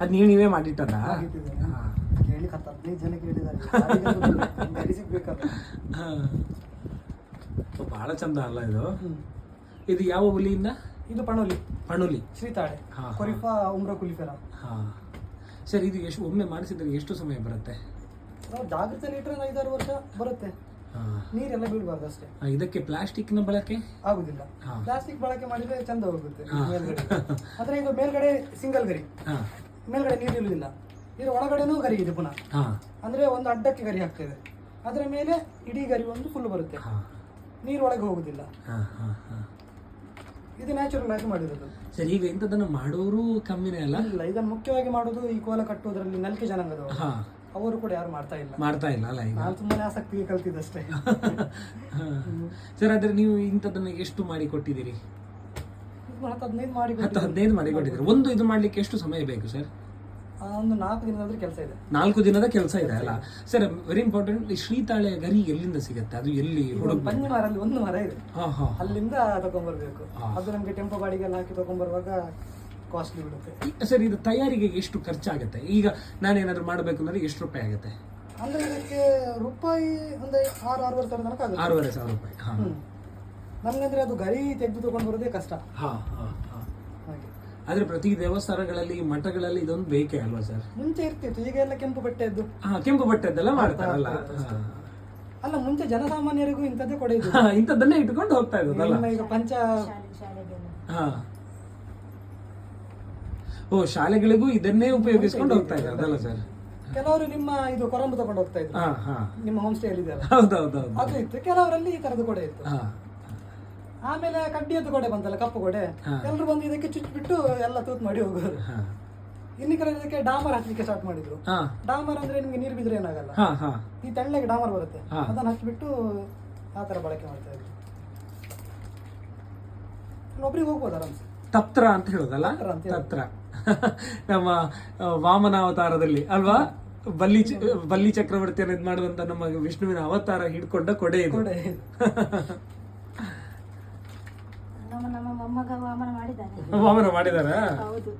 ಅದ್ ನೀವು ನೀವೇ ಮಾಡಿಟ್ಟಲ್ಲ. ಕೇಳಿ ಹತ್ತು ಹದಿನೈದು ಜನ ಕೇಳಿದ್ದಾರೆ. ಯಾರಿಗೂ ಗೊತ್ತಿಲ್ಲ. ಗರಿ ಸಿಗ್ಬೇಕಲ್ಲ? ಬಹಳ ಚಂದ ಅಲ್ಲ ಇದು. ಇದು ಯಾವ ಹುಲಿಯಿಂದ ಇದು ಪಣೋಲಿ. ಪಣುಲಿ. ಶ್ರೀತಾಳೆ. ಹಾ. ಕೊರಿಫಾ ಉಮ್ರ ಕುಲಿಫೆರ. ಹಾ. ಸರ್ ಇದು ಎಷ್ಟು ಒಮ್ಮೆ ಮಾಡಿಸಿದ್ರೆ ಎಷ್ಟು ಸಮಯ ಬರುತ್ತೆ? ನಾವು ಜಾಗೃತಿಯಲ್ಲಿ ಇಟ್ಟರೆ ಒಂದು ಐದಾರು ವರ್ಷ ಬರುತ್ತೆ. ಹಾ. ನೀರೆಲ್ಲ ಬೀಳ್ಬಾರ್ದು ಅಷ್ಟೇ. ಇದಕ್ಕೆ ಪ್ಲಾಸ್ಟಿಕ್ನ ಬಳಕೆ? ಆಗುದಿಲ್ಲ. ಹಾ. ಪ್ಲಾಸ್ಟಿಕ್ ಬಳಕೆ ಮಾಡಿದ್ರೆ ಚಂದ ಹೋಗುತ್ತೆ. ಮೇಲ್ಗಡೆ. ಆದ್ರೆ ಇದು ಮೇಲ್ಗಡೆ ಸಿಂಗಲ್ ಗರಿ ಹಾ. ಮೇಲ್ಗಡೆ ನೀರು ನಿಲ್ಲುವುದಿಲ್ಲ ನೀರು ಒಳಗಡೆನೂ ಗರಿ ಇದೆ ಪುನಃ. ಹಾ. ಅಂದ್ರೆ ಒಂದು ಅಡ್ಡಕ್ಕೆ ಗರಿ ಹಾಕ್ತೇವೆ ಅದರ ಮೇಲೆ ಇಡೀ ಗರಿ ಒಂದು ಫುಲ್ ಬರುತ್ತೆ. ಹಾ. ನೀರು ಒಳಗೆ ಹೋಗುದಿಲ್ಲ. ಹಾ ಹಾ ಹಾ. ಇದು ನ್ಯಾಚುರಲ್ ಆಗಿ ಮಾಡಿರೋದು. ಸರಿ ಈಗ ಇಂಥದ್ದನ್ನು ಮಾಡೋರು ಕಮ್ಮಿನೇ ಅಲ್ಲ? ಇಲ್ಲ ಇದನ್ನು ಮುಖ್ಯವಾಗಿ ಮಾಡೋದು ಈ ಕೋಲ ಕಟ್ಟುವುದರಲ್ಲಿ ನಲ್ಕೆ ಜನಾಂಗದವರು. ಹಾ. ಅವರು ಕೂಡ ಯಾರು ಮಾಡ್ತಾ ಇಲ್ಲ. ಮಾಡ್ತಾ ಇಲ್ಲ ಅಲ್ಲ ಈಗ? ನಾನು ತುಂಬಾನೇ ಆಸಕ್ತಿಗೆ ಕಲ್ತಿದ್ದಷ್ಟೇ ಹಾ. ಸರ್ ಆದ್ರೆ ನೀವು ಇಂಥದ್ದನ್ನು ಎಷ್ಟು ಮಾಡಿ ಕೊಟ್ಟಿದ್ದೀರಿ? ಹತ್ತು ಹದಿನೈದು ಮಾಡಿ ಹತ್ತು ಹದಿನೈದು ಮಾಡಿ ಒಂದು ಇದು ಮಾಡ್ಲಿಕ್ಕೆ ಎಷ್ಟು ಸಮಯ ಬೇಕು ಸರ್? ಒಂದು ನಾಲ್ಕು ದಿನದ ಕೆಲಸ ಇದೆ. ನಾಲ್ಕು ದಿನದ ಕೆಲಸ ಇದೆ ಅಲ್ಲ? ಸರ್ ವೆರಿ ಇಂಪಾರ್ಟೆಂಟ್ ಶ್ರೀತಾಳೆ ಗರಿ ಎಲ್ಲಿಂದ ಸಿಗುತ್ತೆ? ಅದು ಎಲ್ಲಿ ಪಂಜಿ ಮರಲ್ಲಿ ಒಂದು ಮರ ಇದೆ. ಅಲ್ಲಿಂದ ತಗೊಂಡ್ಬರ್ಬೇಕು. ಅದು ನಮಗೆ ಟೆಂಪೋ ಗಾಡಿಗೆಲ್ಲ ಹಾಕಿ ತಗೊಂಡ್ಬರುವಾಗ ಕಾಸ್ಟ್ಲಿ ಬಿಡುತ್ತೆ. ಸರ್ ಇದು ತಯಾರಿಗೆ ಎಷ್ಟು ಖರ್ಚಾಗುತ್ತೆ? ಈಗ ನಾನೇನಾದ್ರೂ ಮಾಡಬೇಕು ಅಂದ್ರೆ ಎಷ್ಟು ರೂಪಾಯಿ ಆಗುತ್ತೆ? ಅಂದ್ರೆ ಇದಕ್ಕೆ ರೂಪಾಯಿ ಒಂದು ಆರು ಆರೂವರೆ ಸಾವಿರ ತನಕ ಆರೂವರೆ ಸಾವಿರ ರೂಪಾಯಿ. ಹಾ. ನಮ್ಗಂದ್ರೆ ಅದು ಗರಿ ತೆಗೆದು ತಗೊಂಡು ಬರೋದೇ ಕಷ್ಟ. ಹಾ ಹಾ ಹಾ. ಹಾಗೆ. ಆದ್ರೆ ಪ್ರತಿ ದೇವಸ್ಥಾನಗಳಲ್ಲಿ ಮಠಗಳಲ್ಲಿ ಇದೊಂದು ಬೇಕೇ ಅಲ್ವಾ ಸರ್? ಮುಂಚೆ ಇರ್ತಿತ್ತು ಈಗ ಎಲ್ಲ ಕೆಂಪು ಬಟ್ಟೆದ್ದು. ಹಾ ಕೆಂಪು ಬಟ್ಟೆದ್ದೆಲ್ಲ ಮಾಡ್ತಾರಲ್ಲ. ಅಲ್ಲ? ಮುಂಚೆ ಜನಸಾಮಾನ್ಯರಿಗೂ ಇಂಥದ್ದೇ ಕೊಡ ಹಾ, ಇಂಥದ್ದನ್ನೇ ಇಟ್ಕೊಂಡು ಹೋಗ್ತಾ ಇನ್ನು ಈಗ ಪಂಚ ಹಾ. ಓ ಶಾಲೆಗಳಿಗೂ ಇದನ್ನೇ ಉಪಯೋಗಿಸ್ಕೊಂಡು ಹೋಗ್ತಾ ಇದ್ದಾರಲ್ಲ ಸರ್? ಕೆಲವರು ನಿಮ್ಮ ಇದು ಕೊರಂಬು ತಗೊಂಡು ಹೋಗ್ತಾ ಇದ್ರು. ಹಾ ಹಾ. ನಿಮ್ಮ ಹೋಮ್ ಸ್ಟೇ ಅಲ್ಲಿ ಹೌದೌದೌದು. ಅದು ಇತ್ತು. ಕೆಲವರಲ್ಲಿ ಈ ತರದ್ದು ಕೊಡೆ ಇತ್ತು. ಹಾ. ಆಮೇಲೆ ಕಡ್ಡಿಯದ್ದು ಕೊಡೆ ಬಂತಲ್ಲ ಕಪ್ಪು ಕೊಡೆ ಹಾ. ಎಲ್ಲರೂ ಬಂದು ಇದಕ್ಕೆ ಚುಚ್ಚಿಬಿಟ್ಟು ಎಲ್ಲ ತೂತ್ ಮಾಡಿ ಹೋಗೋರು. ಇನ್ನು ಕೆಲವರು ಇದಕ್ಕೆ ಡಾಮರ್ ಹಚ್ಚಲಿಕ್ಕೆ ಸ್ಟಾರ್ಟ್ ಮಾಡಿದ್ರು. ಡಾಮರ್ ಅಂದ್ರೆ ನಿಮ್ಗೆ ನೀರು ಬಿದ್ರೆ ಏನಾಗಲ್ಲ. ಈ ತೆಳ್ಳಗೆ ಡಾಮರ್ ಬರುತ್ತೆ. ಅದನ್ನ ಹಚ್ಚಿಬಿಟ್ಟು ಆ ತರ ಬಳಕೆ ಮಾಡ್ತಾ ಇದ್ರು. ಒಬ್ರಿಗೆ ಹೋಗ್ಬೋದು ಆರಾಮ್ಸೆ ತತ್ರ ಅಂತ ಹೇಳೋದಲ್ಲ? ತತ್ರ ನಮ್ಮ ವಾಮನ ಅವತಾರದಲ್ಲಿ ಅಲ್ವಾ? ಬಲ್ಲಿ ಬಲ್ಲಿ ಚಕ್ರವರ್ತಿಯನ್ನು ಇದು ಮಾಡುವಂತ ನಮ್ಮ ವಿಷ್ಣುವಿನ ಅವತಾರ ಹಿಡ್ಕೊಂಡ ಕೊಡೆ ಇದು. ಮೊಮ್ಮಗ ವಾಮನ ಮಾಡಿದ್ದಾನೆ ವಾಮನ ಮಾಡಿದಾರ ಹೌದು